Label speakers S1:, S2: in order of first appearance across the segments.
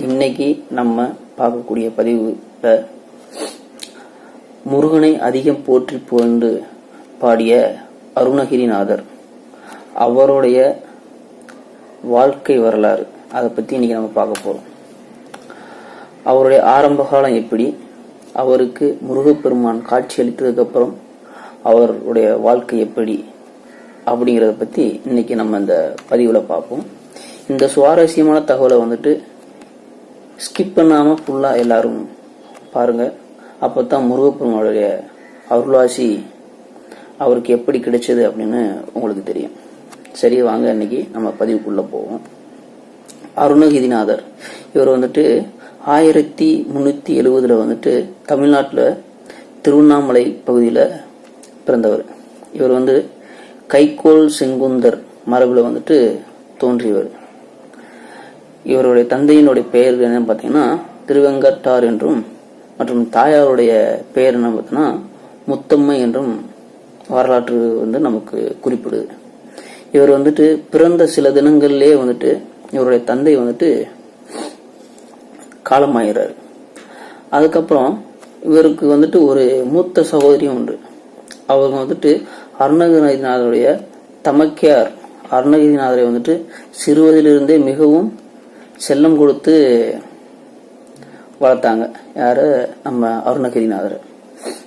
S1: இன்னைக்கு நம்ம பார்க்கக்கூடிய பதிவுல முருகனை அதிகம் போற்றி புகழ்ந்து பாடிய அருணகிரிநாதர். அவருடைய வாழ்க்கை வரலாறு அதை பத்தி இன்னைக்கு நம்ம பார்க்க போறோம். அவருடைய ஆரம்ப காலம் எப்படி அவருக்கு முருகப்பெருமான் காட்சி அளித்ததுக்கு அப்புறம் அவருடைய வாழ்க்கை எப்படி அப்படிங்கிறத பத்தி இன்னைக்கு நம்ம இந்த பதிவுல பார்ப்போம். இந்த சுவாரஸ்யமான தகவலை வந்துட்டு ஸ்கிப் பண்ணாம ஃபுல்லா எல்லாரும் பாருங்க. அப்பதான் முருகப்பெருமானுடைய அருளாசி அவருக்கு எப்படி கிடைச்சது அப்படின்னு உங்களுக்கு தெரியும். சரி வாங்க இன்னைக்கு நம்ம பதிவுக்குள்ள போவோம். அருணகிரிநாதர் இவர் வந்துட்டு ஆயிரத்தி முன்னூத்தி எழுவதுல வந்துட்டு தமிழ்நாட்டில் திருவண்ணாமலை பகுதியில் பிறந்தவர். இவர் வந்து கைகோல் செங்குந்தர் மரபில் வந்துட்டு தோன்றியவர். இவருடைய தந்தையினுடைய பெயர் என்னன்னு பார்த்தீங்கன்னா திருவெங்கட்டார் என்றும் மற்றும் தாயாருடைய பெயர் என்ன பார்த்தீங்கன்னா முத்தம்மை என்றும் வரலாற்று வந்து நமக்கு குறிப்பிடுது. இவர் வந்துட்டு பிறந்த சில தினங்கள்லேயே வந்துட்டு இவருடைய தந்தை வந்துட்டு காலமாயிறாரு. அதுக்கப்புறம் இவருக்கு வந்துட்டு ஒரு மூத்த சகோதரியும் உண்டு. அவங்க வந்துட்டு அருணகிரிநாதனுடைய தமக்கியார். அருணகிரிநாதரை வந்துட்டு சிறுவதிலிருந்தே மிகவும் செல்லம் கொடுத்து வளர்த்தாங்க. யார்? நம்ம அருணகிரிநாதர்.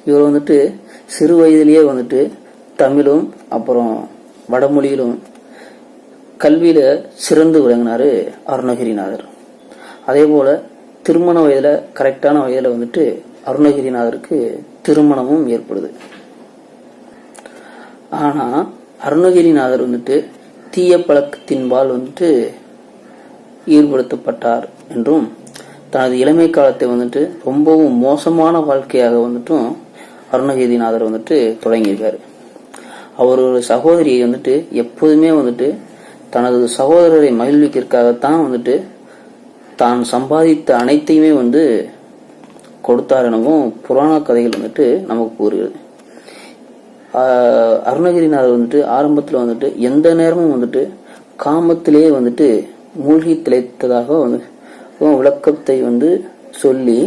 S1: இவர் வந்துட்டு சிறு வயதிலேயே வந்துட்டு தமிழும் அப்புறம் வடமொழியிலும் கல்வியில் சிறந்து விளங்கினார் அருணகிரிநாதர். அதே போல் திருமண வயதில் கரெக்டான வயதில் வந்துட்டு அருணகிரிநாதருக்கு திருமணமும் ஏற்படுது. ஆனால் அருணகிரிநாதர் வந்துட்டு தீய பழக்கத்தின்பால் வந்துட்டு ஈடுபடுத்தப்பட்டார் என்றும் தனது இளமை காலத்தை வந்துட்டு ரொம்பவும் மோசமான வாழ்க்கையாக வந்துட்டும் அருணகிரிநாதர் வந்துட்டு தொடங்கியிருக்காரு. அவரோட சகோதரியை வந்துட்டு எப்போதுமே வந்துட்டு தனது சகோதரரை மகிழ்விக்கிறதுக்காகத்தான் வந்துட்டு தான் சம்பாதித்த அனைத்தையுமே வந்து கொடுத்தார் எனவும் புராண கதைகள் வந்துட்டு நமக்கு கூறுகிறது. அருணகிரிநாதர் வந்துட்டு ஆரம்பத்தில் வந்துட்டு எந்த நேரமும் வந்துட்டு காமத்திலேயே வந்துட்டு மூழ்கி திளைத்ததாக வந்து விளக்கத்தை வந்து சொல்லி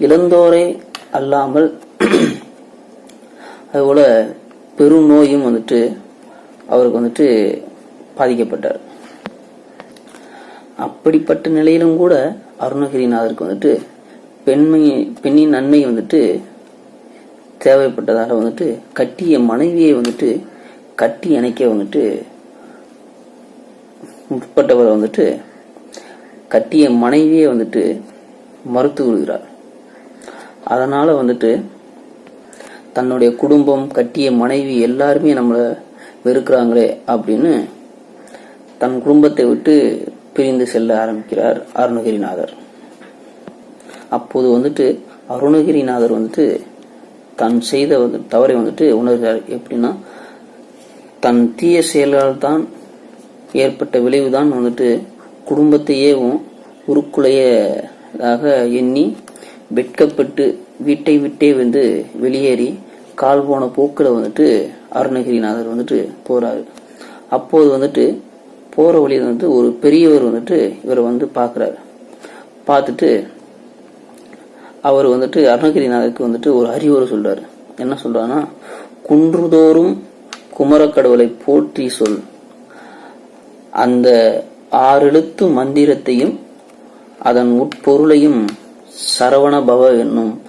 S1: இளந்தோரை அல்லாமல் அதுபோல பெருநோயும் வந்துட்டு அவருக்கு வந்துட்டு பாதிக்கப்பட்டார். அப்படிப்பட்ட நிலையிலும் கூட அருணகிரிநாதருக்கு வந்துட்டு பெண்மை பெண்ணின் நன்மை வந்துட்டு தேவைப்பட்டதால் வந்துட்டு கட்டிய மனைவியை வந்துட்டு கட்டி அணைக்க வந்துட்டு முற்பட்டவர் வந்துட்டு கட்டிய மனைவியை வந்துட்டு மறுத்து விடுகிறார். அதனால வந்துட்டு தன்னுடைய குடும்பம் கட்டிய மனைவி எல்லாருமே நம்மளை வெறுக்கிறாங்களே அப்படின்னு தன் குடும்பத்தை விட்டு பிரிந்து செல்ல ஆரம்பிக்கிறார் அருணகிரிநாதர். அப்போது வந்துட்டு அருணகிரிநாதர் வந்துட்டு தான் செய்த வந்து தவறை வந்துட்டு உணர்கிறார். எப்படின்னா தன் தீய செயலால் தான் ஏற்பட்ட விளைவுதான் வந்துட்டு குடும்பத்தையேவும் உருக்குலையதாக எண்ணி வெட்கப்பட்டு வீட்டை விட்டே வந்து வெளியேறி கால் போன போக்கில் வந்துட்டு அருணகிரிநாதர் வந்துட்டு போகிறாரு அப்போது வந்துட்டு போகிற வழியில் வந்துட்டு ஒரு பெரியவர் வந்துட்டு இவரை வந்து பார்க்குறாரு பார்த்துட்டு அவர் வந்துட்டு அருணகிரிநாதருக்கு வந்துட்டு ஒரு அறிவுரை சொல்கிறார் என்ன சொல்கிறாருன்னா குன்றுதோறும் குமரக்கடவுளை போற்றி சொல். அந்த ஆறெழுத்து மந்திரத்தையும் அதன் உட்பொருளையும் சரவண பவ என்னும்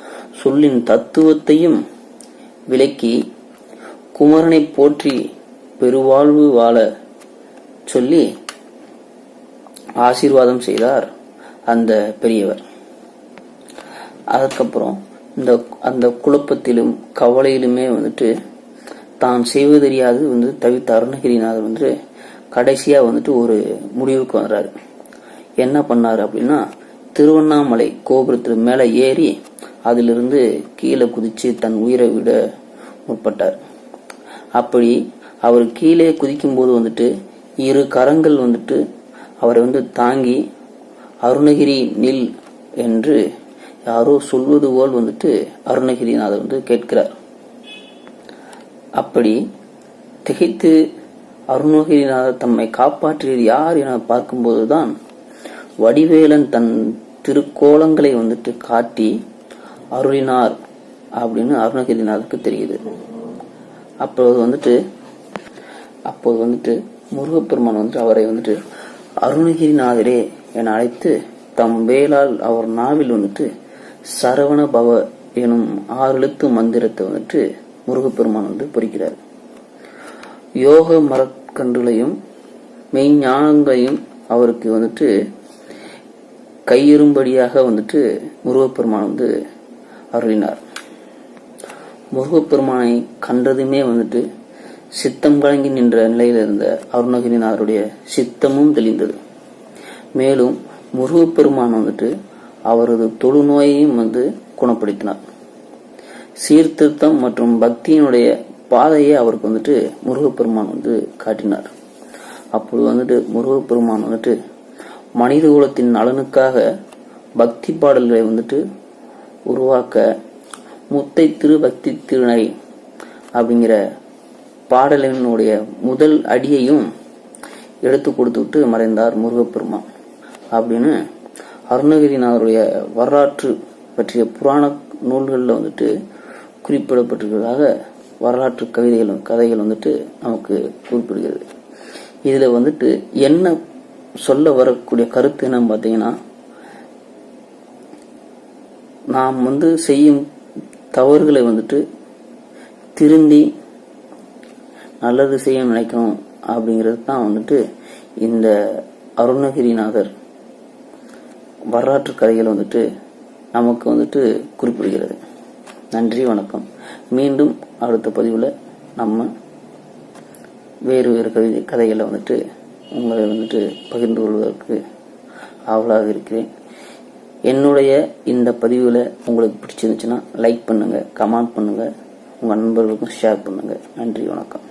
S1: சொல்லின் தத்துவத்தையும் விளக்கி குமரனை போற்றி பெருவாழ்வு வாழ சொல்லி ஆசீர்வாதம் செய்தார் அந்த பெரியவர். அதுக்கப்புறம் இந்த அந்த குழப்பத்திலும் கவலையிலுமே வந்துட்டு தான் செய்வதறியாது வந்து தவித்த அருணகிரிநாதர் வந்து கடைசியாக வந்துட்டு ஒரு முடிவுக்கு வர்றாரு. என்ன பண்ணார் அப்படின்னா திருவண்ணாமலை கோபுரத்துக்கு மேலே ஏறி அதிலிருந்து கீழே குதித்து தன் உயிரை விட முற்பட்டார். அப்படி அவர் கீழே குதிக்கும் போது வந்துட்டு இரு கரங்கள் வந்துட்டு அவரை வந்து தாங்கி அருணகிரி நில் என்று யாரோ சொல்வது போல் வந்துட்டு அருணகிரிநாதர் வந்து கேட்கிறார். அப்படி திகைத்து அருணகிரிநாதர் தம்மை காப்பாற்றியது யார் என பார்க்கும்போதுதான் வடிவேலன் தன் திருக்கோலங்களை வந்துட்டு காட்டி அருளினார் அப்படின்னு அருணகிரிநாதருக்கு தெரியுது. அப்போது வந்துட்டு அப்போது வந்துட்டு முருகப்பெருமான் வந்துட்டு அவரை வந்துட்டு அருணகிரிநாதரே என அழைத்து தம் வேளால் அவர் நாவில் வந்துட்டு சரவண பவ எனும் ஆறு எழுத்து மந்திரத்தை வந்துட்டு முருகப்பெருமான் வந்து பொறிக்கிறார். யோக மரக்கன்றுகளையும் மெய்ஞானங்களையும் அவருக்கு வந்துட்டு கையிரும்படியாக வந்துட்டு முருகப்பெருமான் வந்து அருளினார். முருகப்பெருமானை கண்டதுமே வந்துட்டு சித்தம் கலங்கி நின்ற நிலையில் இருந்த அருணகிரிநாதருடைய சித்தமும் தெளிந்தது. மேலும் முருகப்பெருமான் வந்துட்டு அவரது தொழுநோயையும் வந்து குணப்படுத்தினார். சீர்திருத்தம் மற்றும் பக்தியினுடைய பாதையை அவருக்கு வந்துட்டு முருகப்பெருமான் வந்து காட்டினார். அப்போது வந்துட்டு முருகப்பெருமான் வந்துட்டு மனித குலத்தின் நலனுக்காக பக்தி பாடல்களை வந்துட்டு உருவாக்க முத்தை திரு பக்தி திருநை அப்படிங்கிற பாடலினுடைய முதல் அடியையும் எடுத்து கொடுத்துவிட்டு மறைந்தார் முருகப்பெருமான். அப்படின்னு அருணகிரிநாதருடைய வரலாற்று பற்றிய புராண நூல்களில் வந்துட்டு குறிப்பிடப்பட்டிருக்கிறதாக வரலாற்று கவிதைகளும் கதைகள் வந்துட்டு நமக்கு குறிப்பிடுகிறது. இதில் வந்துட்டு என்ன சொல்ல வரக்கூடிய கருத்து என்னன்னு பார்த்தீங்கன்னா நாம் வந்து செய்யும் தவறுகளை வந்துட்டு திருந்தி நல்லது செய்ய நினைக்கணும் அப்படிங்கிறது தான் வந்துட்டு இந்த அருணகிரிநாதர் வரலாற்று கதைகள் வந்துட்டு நமக்கு வந்துட்டு குறிப்பிடுகிறது. நன்றி வணக்கம். மீண்டும் அடுத்த பதிவில் நம்ம வேறு வேறு கவிதை கதைகளை வந்துட்டு உங்களை வந்துட்டு பகிர்ந்து கொள்வதற்கு ஆவலாக இருக்கிறேன். என்னுடைய இந்த பதிவில் உங்களுக்கு பிடிச்சிருந்துச்சுன்னா லைக் பண்ணுங்கள் கமெண்ட் பண்ணுங்கள் உங்கள் நண்பர்களுக்கும் ஷேர் பண்ணுங்கள் நன்றி வணக்கம்.